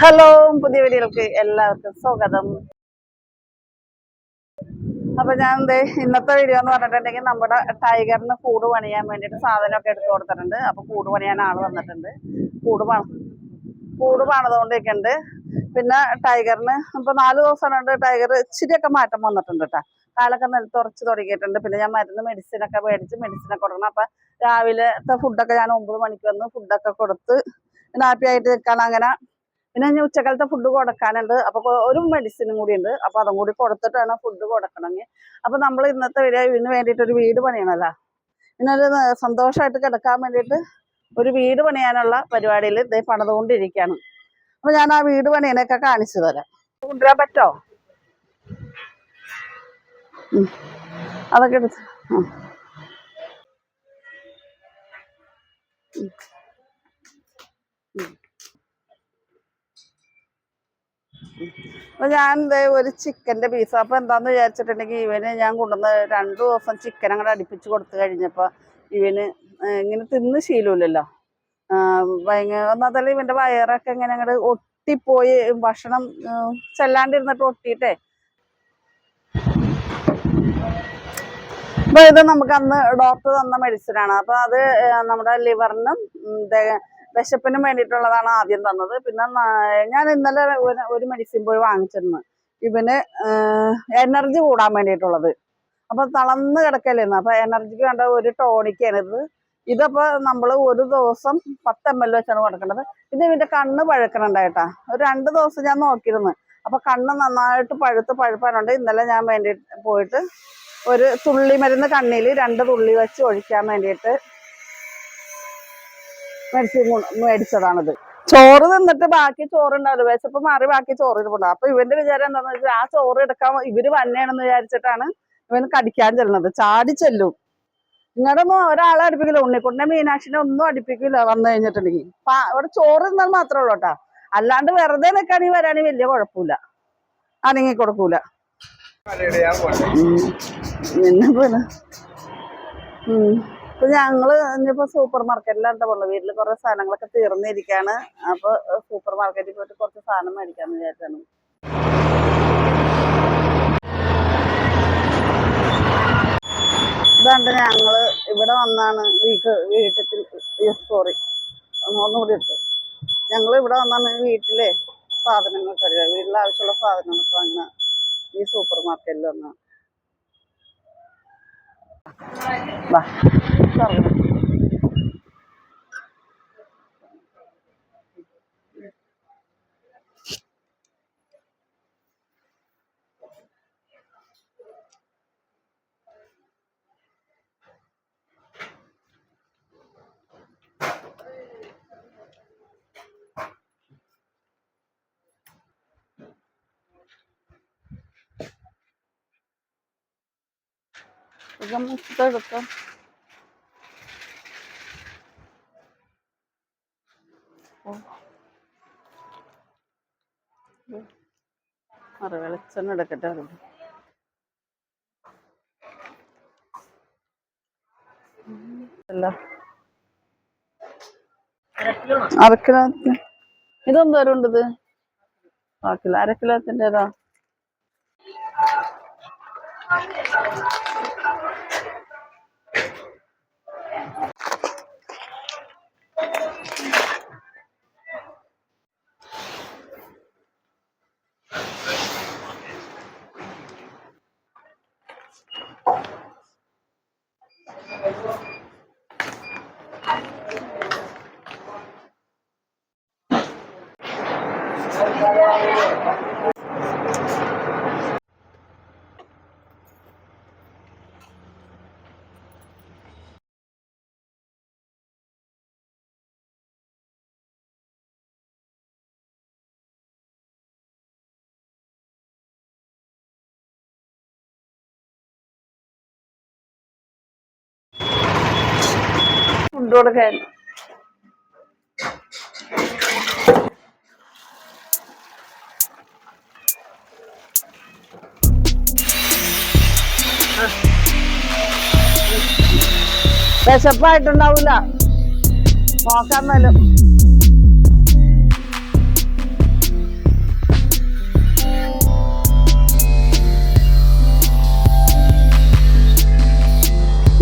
Hello പുതിയ വീഡിയോയിലേക്ക് എല്ലാവർക്കും സ്വാഗതം. അപ്പൊ ഞാൻ എന്തേ ഇന്നത്തെ വീഡിയോ എന്ന് പറഞ്ഞിട്ടുണ്ടെങ്കിൽ നമ്മുടെ ടൈഗറിന് കൂട് പണിയാൻ വേണ്ടിയിട്ട് സാധനമൊക്കെ എടുത്തു കൊടുത്തിട്ടുണ്ട്. അപ്പൊ കൂട് പണിയാൻ ആൾ വന്നിട്ടുണ്ട്. കൂട് പണ കൂട് പണിതുകൊണ്ടിരിക്കുന്നുണ്ട്. പിന്നെ ടൈഗറിന് ഇപ്പൊ നാല് ദിവസം ഉണ്ട് ടൈഗർ ഇച്ചിരിയൊക്കെ മാറ്റം വന്നിട്ടുണ്ട് കേട്ടോ. കാലൊക്കെ നിലത്ത് ഉറച്ച് തുടങ്ങിയിട്ടുണ്ട്. പിന്നെ ഞാൻ മരുന്ന് മെഡിസിൻ ഒക്കെ മേടിച്ച് മെഡിസിൻ ഒക്കെ കൊടുക്കണം. അപ്പൊ രാവിലത്തെ ഫുഡൊക്കെ ഞാൻ ഒമ്പത് മണിക്ക് വന്ന് ഫുഡൊക്കെ കൊടുത്ത് ഹാപ്പി ആയിട്ട് നിൽക്കാൻ അങ്ങനെ. പിന്നെ ഞാൻ ഉച്ചക്കാലത്തെ ഫുഡ് കൊടുക്കാനുണ്ട്. അപ്പോൾ ഒരു മെഡിസിനും കൂടി ഉണ്ട് അപ്പൊ അതും കൂടി കൊടുത്തിട്ടാണ് ഫുഡ് കൊടുക്കണമെങ്കിൽ അപ്പോൾ നമ്മൾ ഇന്നത്തെ വീഡിയോ ഇതിന് വേണ്ടിയിട്ട് ഒരു വീട് പണിയണല്ലോ. ഒരു സന്തോഷമായിട്ട് കിടക്കാൻ വേണ്ടിയിട്ട് ഒരു വീട് പണിയാനുള്ള പരിപാടിയിൽ ഇതേ പണിതുകൊണ്ടിരിക്കുകയാണ് അപ്പോൾ ഞാൻ ആ വീട് പണിയനൊക്കെ കാണിച്ചു തരാം. കൊണ്ടുവരാൻ പറ്റോ? അതൊക്കെ എടുത്ത് ആ. ഞാൻ ദേ ഒരു ചിക്കന്റെ പീസ് അപ്പൊ എന്താന്ന് വിചാരിച്ചിട്ടുണ്ടെങ്കിൽ ഇവന് ഞാൻ കൊണ്ടുവന്ന് രണ്ടു ദിവസം ചിക്കൻ അങ്ങോട്ട് അടുപ്പിച്ച് കൊടുത്തു കഴിഞ്ഞപ്പോ ഇവന് ഇങ്ങനെ തിന്ന് ശീലമില്ലല്ലോ ഭയങ്കര ഒന്നാമതല്ല ഇവന്റെ വയറൊക്കെ ഇങ്ങനെ അങ്ങോട്ട് ഒട്ടിപ്പോയി ഭക്ഷണം ചെല്ലാണ്ടിരുന്നിട്ട് ഒട്ടിയിട്ടേ. അപ്പൊ ഇത് നമുക്ക് അന്ന് ഡോക്ടർ തന്ന മെഡിസിൻ ആണ്. അപ്പൊ അത് നമ്മുടെ ലിവറിനും വിശപ്പിനും വേണ്ടിയിട്ടുള്ളതാണ് ആദ്യം തന്നത്. പിന്നെ ഞാൻ ഇന്നലെ ഒരു- മെഡിസിൻ പോയി വാങ്ങിച്ചിരുന്നു. ഇവന് എനർജി കൂടാൻ വേണ്ടിയിട്ടുള്ളത്. അപ്പൊ തളർന്ന് കിടക്കലായിരുന്നു അപ്പൊ എനർജിക്ക് വേണ്ട ഒരു ടോണിക്കാണ് ഇത്. ഇതപ്പോ നമ്മൾ ഒരു ദിവസം പത്ത് എം എൽ വെച്ചാണ് കൊടുക്കേണ്ടത്. ഇത് ഇവന്റെ കണ്ണ് പഴുക്കണുണ്ടായിട്ടാ ഒരു രണ്ട് ദിവസം ഞാൻ നോക്കിയിരുന്നു. അപ്പൊ കണ്ണ് നന്നായിട്ട് പഴുത്ത് പഴുപ്പാനുണ്ട്. ഇന്നലെ ഞാൻ വേണ്ടി പോയിട്ട് ഒരു തുള്ളി മരുന്ന് കണ്ണിൽ രണ്ട് തുള്ളി വെച്ച് ഒഴിക്കാൻ വേണ്ടിയിട്ട് കൊണ്ട് മേടിച്ചതാണിത്. ചോറ് തിന്നിട്ട് ബാക്കി ചോറ് ഉണ്ടാവില്ല വിശപ്പ് മാറി ബാക്കി ചോറ് ഇരിപ്പുണ്ട് അപ്പൊ ഇവന്റെ വിചാരം എന്താന്ന് വെച്ചാൽ ആ ചോറ് എടുക്കാൻ ഇവർ വന്നെയാണെന്ന് വിചാരിച്ചിട്ടാണ് ഇവന് കടിക്കാൻ ചെല്ലുന്നത്. ചാടി ചെല്ലും. നിങ്ങളൊന്നും ഒരാളെ അടുപ്പിക്കില്ല. ഉണ്ണിക്കുട്ടിനെ മീനാക്ഷിനെ ഒന്നും അടുപ്പിക്കില്ല വന്നു കഴിഞ്ഞിട്ടുണ്ടെങ്കിൽ. ഇവിടെ ചോറ് തിന്നാൽ മാത്രമേ ഉള്ളൂ കേട്ടാ. അല്ലാണ്ട് വെറുതെ നിൽക്കാണെങ്കിൽ വരാണെങ്കിൽ വലിയ കുഴപ്പമില്ല. അനങ്ങി കൊടുക്കൂല. പിന്നെ പോലെ ഉം. ഇപ്പൊ ഞങ്ങൾ ഇനിയിപ്പോ സൂപ്പർ മാർക്കറ്റിലാണ് പോകുന്നത് വീട്ടിൽ കുറെ സാധനങ്ങളൊക്കെ തീർന്നിരിക്കാണ്. അപ്പൊ സൂപ്പർ മാർക്കറ്റിൽ പോയിട്ട് കുറച്ച് സാധനം മേടിക്കാന്ന് വിചാരിച്ചാണ്. ഇതാണ്ട് ഞങ്ങൾ ഇവിടെ വന്നാണ് വീട്ട് വീട്ടിൽ സോറി ഒന്നുകൂടി ഇട്ടു. ഞങ്ങൾ ഇവിടെ വന്നാണ് വീട്ടിലെ സാധനങ്ങളൊക്കെ അറിയാം വീട്ടിലെ ആവശ്യമുള്ള സാധനങ്ങളൊക്കെ വാങ്ങുന്ന ഈ സൂപ്പർ മാർക്കറ്റിൽ വന്ന Карл. Замок тоже кто. അറി വെളിച്ചെണ്ണ എടുക്കട്ടെ അത് അല്ല അരക്കിലോ ഇതെന്തോരം ഉണ്ട് ഇത്? കിലോ. കിലോത്തിന്റെ ഫുഡ് കൊടുക്കാൻ വിശപ്പായിട്ടുണ്ടാവില്ല നോക്കാൻ മേലും.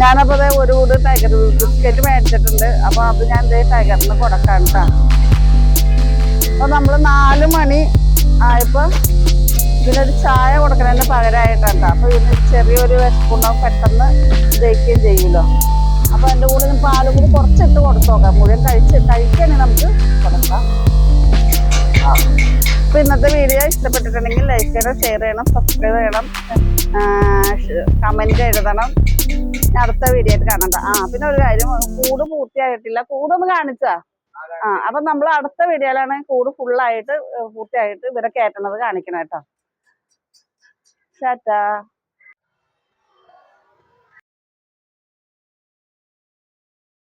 ഞാനപ്പോ ഒരു കൂടി ടൈഗർ ബിസ്ക്കറ്റ് മേടിച്ചിട്ടുണ്ട്. അപ്പൊ അത് ഞാൻ ഇതേ ടൈഗറിന് കൊടുക്കാൻ അപ്പൊ നമ്മൾ നാല് മണി ആയപ്പോ ഇതിനൊരു ചായ കൊടുക്കുന്നതിന് പകരമായിട്ടാണ് അപ്പൊ ഇതിന് ചെറിയൊരു വിശപ്പുണ്ടാവും. പെട്ടെന്ന് ജയിക്കുകയും ചെയ്യുമല്ലോ അപ്പൊ എന്റെ കൂടെ ഞാൻ പാലും കൂടി കുറച്ചിട്ട് കൊടുത്തോക്കാം. മുഴുവൻ കഴിച്ച് കഴിക്കുകയാണെങ്കിൽ നമുക്ക് കൊടുക്കാം. അപ്പൊ ഇന്നത്തെ വീഡിയോ ഇഷ്ടപ്പെട്ടിട്ടുണ്ടെങ്കിൽ ലൈക്ക് ചെയ്യണം ഷെയർ ചെയ്യണം സബ്സ്ക്രൈബ് ചെയ്യണം. കമന്റ് എഴുതണം. അടുത്ത വീഡിയോ ആയിട്ട് കാണണ്ട. ആ പിന്നെ ഒരു കാര്യം കൂട് പൂർത്തിയായിട്ടില്ല. കൂടൊന്ന് കാണിച്ചാ? ആ അപ്പൊ നമ്മൾ അടുത്ത വീഡിയോയിലാണ് കൂട് ഫുള്ളായിട്ട് പൂർത്തിയായിട്ട് ഇവരെ കയറ്റണത് കാണിക്കണം കേട്ടോ. ടാറ്റാ